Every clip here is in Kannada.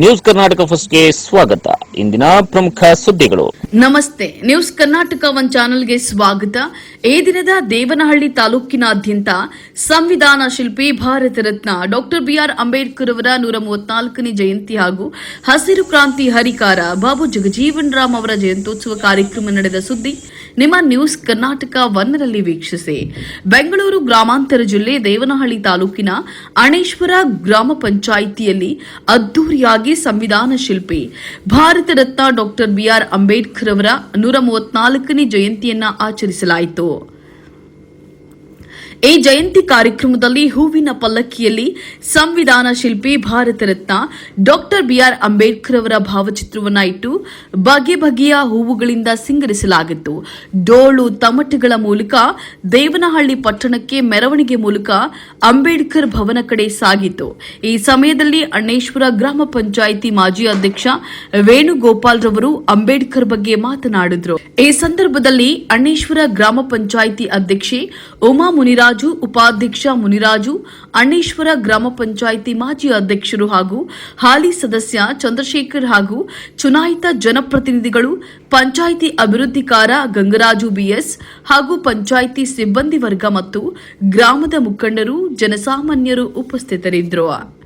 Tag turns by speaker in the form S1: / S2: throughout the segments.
S1: ನ್ಯೂಸ್ ಕರ್ನಾಟಕ ಫಸ್ಟ್ಗೆ ಸ್ವಾಗತ. ಇಂದಿನ ಪ್ರಮುಖ ಸುದ್ದಿಗಳು.
S2: ನಮಸ್ತೆ. ನ್ಯೂಸ್ ಕರ್ನಾಟಕ ಒನ್ ಚಾನೆಲ್ಗೆ ಸ್ವಾಗತ. ಈ ದಿನದ ದೇವನಹಳ್ಳಿ ತಾಲೂಕಿನಾದ್ಯಂತ ಸಂವಿಧಾನ ಶಿಲ್ಪಿ Bharat Ratna doctor B R Ambedkar ಅವರ ನೂರ ಮೂವತ್ನಾಲ್ಕನೇ ಜಯಂತಿ ಹಾಗೂ ಹಸಿರು ಕ್ರಾಂತಿ ಹರಿಕಾರ ಬಾಬು ಜಗಜೀವನ್ ರಾಮ್ ಅವರ ಜಯಂತ್ಯೋತ್ಸವ ಕಾರ್ಯಕ್ರಮ ನಡೆದ ಸುದ್ದಿ ನಿಮ್ಮ ನ್ಯೂಸ್ ಕರ್ನಾಟಕ ಒನ್ನರಲ್ಲಿ ವೀಕ್ಷಿಸಿ. ಬೆಂಗಳೂರು ಗ್ರಾಮಾಂತರ ಜಿಲ್ಲೆ ದೇವನಹಳ್ಳಿ ತಾಲೂಕಿನ ಅಣೇಶ್ವರ ಗ್ರಾಮ ಪಂಚಾಯಿತಿಯಲ್ಲಿ ಅದ್ದೂರಿಯಾಗಿ ಸಂವಿಧಾನ ಶಿಲ್ಪಿ. Bharat Ratna doctor B R Ambedkar ಅವರ ನೂರ ಮೂವತ್ನಾಲ್ಕನೇ ಜಯಂತಿಯನ್ನ ಆಚರಿಸಲಾಯಿತು. ಈ ಜಯಂತಿ ಕಾರ್ಯಕ್ರಮದಲ್ಲಿ ಹೂವಿನ ಪಲ್ಲಕ್ಕಿಯಲ್ಲಿ ಸಂವಿಧಾನ ಶಿಲ್ಪಿ Bharat Ratna doctor B R Ambedkar ಅವರ ಭಾವಚಿತ್ರವನ್ನ ಇಟ್ಟು ಬಗೆ ಬಗೆಯ ಹೂವುಗಳಿಂದ ಸಿಂಗರಿಸಲಾಗಿತ್ತು. ಡೋಳು ತಮಟೆಗಳ ಮೂಲಕ ದೇವನಹಳ್ಳಿ ಪಟ್ಟಣಕ್ಕೆ ಮೆರವಣಿಗೆ ಮೂಲಕ ಅಂಬೇಡ್ಕರ್ ಭವನ ಕಡೆ ಸಾಗಿತು ಈ ಸಮಯದಲ್ಲಿ ಅಣ್ಣೇಶ್ವರ ಗ್ರಾಮ ಪಂಚಾಯಿತಿ ಮಾಜಿ ಅಧ್ಯಕ್ಷ ವೇಣುಗೋಪಾಲ್ ರವರು ಅಂಬೇಡ್ಕರ್ ಬಗ್ಗೆ ಮಾತನಾಡಿದ್ರು. ಈ ಸಂದರ್ಭದಲ್ಲಿ ಅಣ್ಣೇಶ್ವರ ಗ್ರಾಮ ಪಂಚಾಯಿತಿ ಅಧ್ಯಕ್ಷೆ ಉಮಾ ಮುನಿರಾಜು ಉಪಾಧ್ಯಕ್ಷ ಮುನಿರಾಜು, ಅಣ್ಣೇಶ್ವರ ಗ್ರಾಮ ಪಂಚಾಯಿತಿ ಮಾಜಿ ಅಧ್ಯಕ್ಷರು ಹಾಗೂ ಹಾಲಿ ಸದಸ್ಯ ಚಂದ್ರಶೇಖರ್ ಹಾಗೂ ಚುನಾಯಿತ ಜನಪ್ರತಿನಿಧಿಗಳು, ಪಂಚಾಯಿತಿ ಅಭಿವೃದ್ಧಿಕಾರ ಗಂಗರಾಜು ಬಿಎಸ್ ಹಾಗೂ ಪಂಚಾಯಿತಿ ಸಿಬ್ಬಂದಿ ವರ್ಗ ಮತ್ತು ಗ್ರಾಮದ ಮುಖಂಡರು, ಜನಸಾಮಾನ್ಯರು ಉಪಸ್ಥಿತರಿದ್ದರು.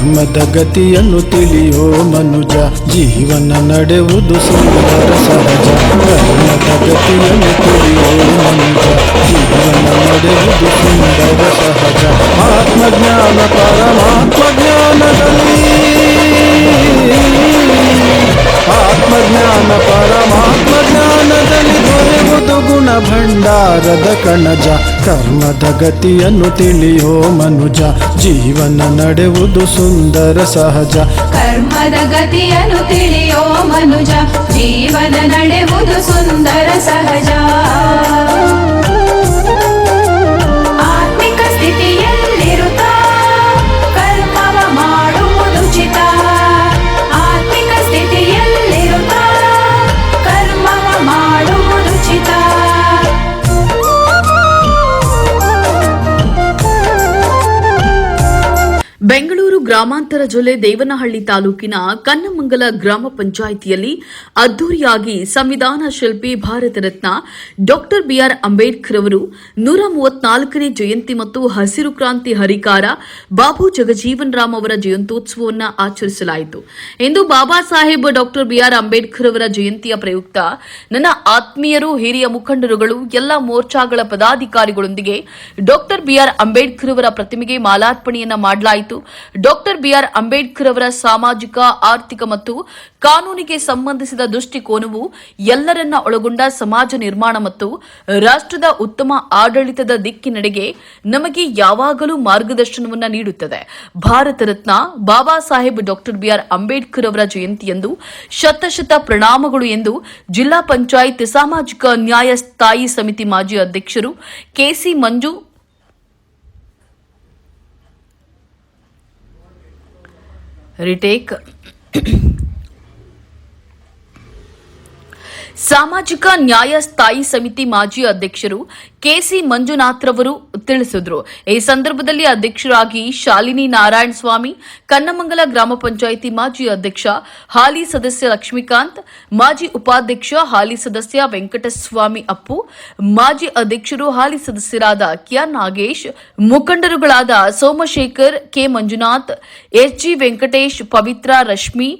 S3: ಕರ್ಮದ ಗತಿಯನ್ನು ತಿಳಿಯೋ ಮನುಜ ಜೀವನ ನಡೆಯುವುದು ಸುಂದರ ಸಹಜ ಕರ್ಮದ ಗತಿಯನ್ನು ತಿಳಿಯೋ ಮನುಜ ಜೀವನ ನಡೆಯುವುದು ಸುಂದರ ಸಹಜ ಆತ್ಮಜ್ಞಾನ ಪರಮಾತ್ಮ ಜ್ಞಾನದಲ್ಲಿ ಭಂಡಾರದ ಕಣಜ ಕರ್ಮದ ಗತಿಯನ್ನು ತಿಳಿಯೋ ಮನುಜ, ಜೀವನ ನಡೆವುದು ಸುಂದರ ಸಹಜ.
S4: ಕರ್ಮದ ಗತಿಯನ್ನು ತಿಳಿಯೋ ಮನುಜ, ಜೀವನ ನಡೆವುದು ಸುಂದರ ಸಹಜ.
S2: ಬೆಂಗಳೂರು ಗ್ರಾಮಾಂತರ ಜಿಲ್ಲೆ ದೇವನಹಳ್ಳಿ ತಾಲೂಕಿನ ಕನ್ನಮಂಗಲ ಗ್ರಾಮ ಪಂಚಾಯಿತಿಯಲ್ಲಿ ಅದ್ದೂರಿಯಾಗಿ ಸಂವಿಧಾನ ಶಿಲ್ಪಿ Bharat Ratna doctor B R Ambedkar ಅವರು ನೂರ ಮೂವತ್ನಾಲ್ಕನೇ ಜಯಂತಿ ಮತ್ತು ಹಸಿರು ಕ್ರಾಂತಿ ಹರಿಕಾರ ಬಾಬು ಜಗಜೀವನ್ ರಾಮ್ ಅವರ ಜಯಂತ್ಯೋತ್ಸವವನ್ನು ಆಚರಿಸಲಾಯಿತು. ಎಂದು ಬಾಬಾ ಸಾಹೇಬ್ ಡಾಕ್ಟರ್ ಬಿಆರ್ ಅಂಬೇಡ್ಕರ್ ಅವರ ಜಯಂತಿಯ ಪ್ರಯುಕ್ತ ನನ್ನ ಆತ್ಮೀಯರು, ಹಿರಿಯ ಮುಖಂಡರುಗಳು, ಎಲ್ಲ ಮೋರ್ಚಾಗಳ ಪದಾಧಿಕಾರಿಗಳೊಂದಿಗೆ ಡಾಕ್ಟರ್ ಬಿಆರ್ ಅಂಬೇಡ್ಕರ್ ಅವರ ಪ್ರತಿಮೆಗೆ ಮಾಲಾರ್ಪಣೆಯನ್ನ ಮಾಡಲಾಯಿತು. ಡಾಕ್ಟರ್ ಬಿಆರ್ ಅಂಬೇಡ್ಕರ್ ಅವರ ಸಾಮಾಜಿಕ, ಆರ್ಥಿಕ ಮತ್ತು ಕಾನೂನಿಗೆ ಸಂಬಂಧಿಸಿದ ದೃಷ್ಟಿಕೋನವು ಎಲ್ಲರನ್ನ ಒಳಗೊಂಡ ಸಮಾಜ ನಿರ್ಮಾಣ ಮತ್ತು ರಾಷ್ಟ್ರದ ಉತ್ತಮ ಆಡಳಿತದ ದಿಕ್ಕಿನೆಡೆಗೆ ನಮಗೆ ಯಾವಾಗಲೂ ಮಾರ್ಗದರ್ಶನವನ್ನ ನೀಡುತ್ತದೆ. Bharat Ratna Baba Saheb doctor B R Ambedkar ಅವರ ಜಯಂತಿಯಂದು ಶತಶತ ಪ್ರಣಾಮಗಳು ಎಂದು ಜಿಲ್ಲಾ ಪಂಚಾಯತ್ ಸಾಮಾಜಿಕ ನ್ಯಾಯ ಸ್ಥಾಯಿ ಸಮಿತಿ ಮಾಜಿ ಅಧ್ಯಕ್ಷರು ಕೆಸಿ ಮಂಜು retake ಸಾಮಾಜಿಕ ನ್ಯಾಯ ಸ್ಥಾಯಿ ಸಮಿತಿ ಮಾಜಿ ಅಧ್ಯಕ್ಷರು ಕೆಸಿ ಮಂಜುನಾಥ್ರವರು ತಿಳಿಸಿದ್ರು. ಈ ಸಂದರ್ಭದಲ್ಲಿ ಅಧ್ಯಕ್ಷರಾಗಿ ಶಾಲಿನಿ ನಾರಾಯಣ ಸ್ವಾಮಿ, ಕನ್ನಮಂಗಲ ಗ್ರಾಮ ಪಂಚಾಯಿತಿ ಮಾಜಿ ಅಧ್ಯಕ್ಷ ಹಾಲಿ ಸದಸ್ಯ ಲಕ್ಷ್ಮೀಕಾಂತ್, ಮಾಜಿ ಉಪಾಧ್ಯಕ್ಷ ಹಾಲಿ ಸದಸ್ಯ ವೆಂಕಟಸ್ವಾಮಿ ಅಪ್ಪು, ಮಾಜಿ ಅಧ್ಯಕ್ಷರು ಹಾಲಿ ಸದಸ್ಯರಾದ K Nagesh, ಮುಖಂಡರುಗಳಾದ Somashekar, K Manjunath H G Venkatesh, Pavitra Rashmi,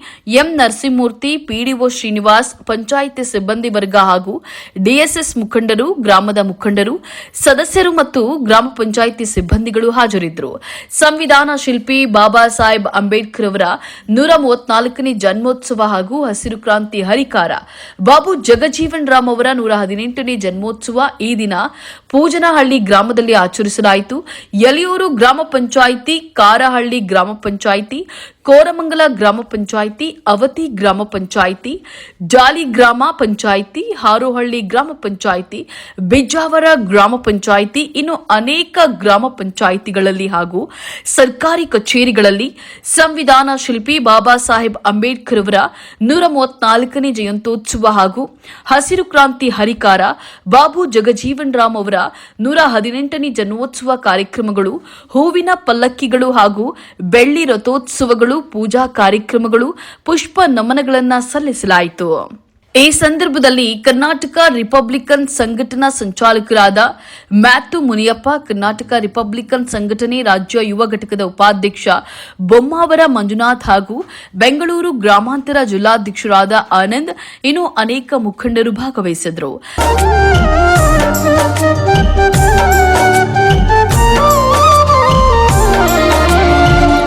S2: M Narasimhamurthy PDO Srinivas, panchayat ಸಿಬ್ಬಂದಿ ವರ್ಗ ಹಾಗೂ ಡಿಎಸ್ಎಸ್ ಮುಖಂಡರು, ಗ್ರಾಮದ ಮುಖಂಡರು, ಸದಸ್ಯರು ಮತ್ತು ಗ್ರಾಮ ಪಂಚಾಯಿತಿ ಸಿಬ್ಬಂದಿಗಳು ಹಾಜರಿದ್ದರು. ಸಂವಿಧಾನ ಶಿಲ್ಪಿ ಬಾಬಾ ಸಾಹೇಬ್ ಅಂಬೇಡ್ಕರ್ ಅವರ ನೂರ ಮೂವತ್ನಾಲ್ಕನೇ ಜನ್ಮೋತ್ಸವ ಹಾಗೂ ಹಸಿರು ಕ್ರಾಂತಿ ಹರಿಕಾರ, ಬಾಬು ಜಗಜೀವನ್ ರಾಮ್ ಅವರ ನೂರ ಹದಿನೆಂಟನೇ ಜನ್ಮೋತ್ಸವ ಈ ದಿನ ಪೂಜನಹಳ್ಳಿ ಗ್ರಾಮದಲ್ಲಿ ಆಚರಿಸಲಾಯಿತು. ಯಲಿಯೂರು ಗ್ರಾಮ ಪಂಚಾಯಿತಿ, ಕಾರಹಳ್ಳಿ ಗ್ರಾಮ ಪಂಚಾಯಿತಿ ಕೋರಮಂಗಲ ಗ್ರಾಮ ಪಂಚಾಯಿತಿ, ಅವತಿ ಗ್ರಾಮ ಪಂಚಾಯಿತಿ, ಜಾಲಿ ಗ್ರಾಮ ಪಂಚಾಯಿತಿ, ಹಾರೋಹಳ್ಳಿ ಗ್ರಾಮ ಪಂಚಾಯಿತಿ, ಬಿಜಾವರ ಗ್ರಾಮ ಪಂಚಾಯಿತಿ, ಇನ್ನು ಅನೇಕ ಗ್ರಾಮ ಪಂಚಾಯಿತಿಗಳಲ್ಲಿ ಹಾಗೂ ಸರ್ಕಾರಿ ಕಚೇರಿಗಳಲ್ಲಿ ಸಂವಿಧಾನ ಶಿಲ್ಪಿ ಬಾಬಾ ಸಾಹೇಬ್ ಅಂಬೇಡ್ಕರ್ ಅವರ ನೂರ ಮೂವತ್ನಾಲ್ಕನೇ ಜಯಂತ್ಯೋತ್ಸವ ಹಾಗೂ ಹಸಿರು ಕ್ರಾಂತಿ ಹರಿಕಾರ, ಬಾಬು ಜಗಜೀವನ್ ರಾಮ್ ಅವರ ನೂರ ಹದಿನೆಂಟನೇ ಜನ್ಮೋತ್ಸವ ಕಾರ್ಯಕ್ರಮಗಳು, ಹೂವಿನ ಪಲ್ಲಕ್ಕಿಗಳು ಹಾಗೂ ಬೆಳ್ಳಿ ರಥೋತ್ಸವಗಳು ಪೂಜಾ ಕಾರ್ಯಕ್ರಮಗಳು, ಪುಷ್ಪ ನಮನಗಳನ್ನು ಸಲ್ಲಿಸಲಾಯಿತು. ಈ ಸಂದರ್ಭದಲ್ಲಿ ಕರ್ನಾಟಕ ರಿಪಬ್ಲಿಕನ್ ಸಂಘಟನಾ ಸಂಚಾಲಕರಾದ ಮ್ಯಾಥು ಮುನಿಯಪ್ಪ, ಕರ್ನಾಟಕ ರಿಪಬ್ಲಿಕನ್ ಸಂಘಟನೆ ರಾಜ್ಯ ಯುವ ಘಟಕದ ಉಪಾಧ್ಯಕ್ಷ ಬೊಮ್ಮಾವರ ಮಂಜುನಾಥ್ ಹಾಗೂ ಬೆಂಗಳೂರು ಗ್ರಾಮಾಂತರ ಜಿಲ್ಲಾಧ್ಯಕ್ಷರಾದ ಆನಂದ್ ಇನ್ನು ಅನೇಕ ಮುಖಂಡರು ಭಾಗವಹಿಸಿದರು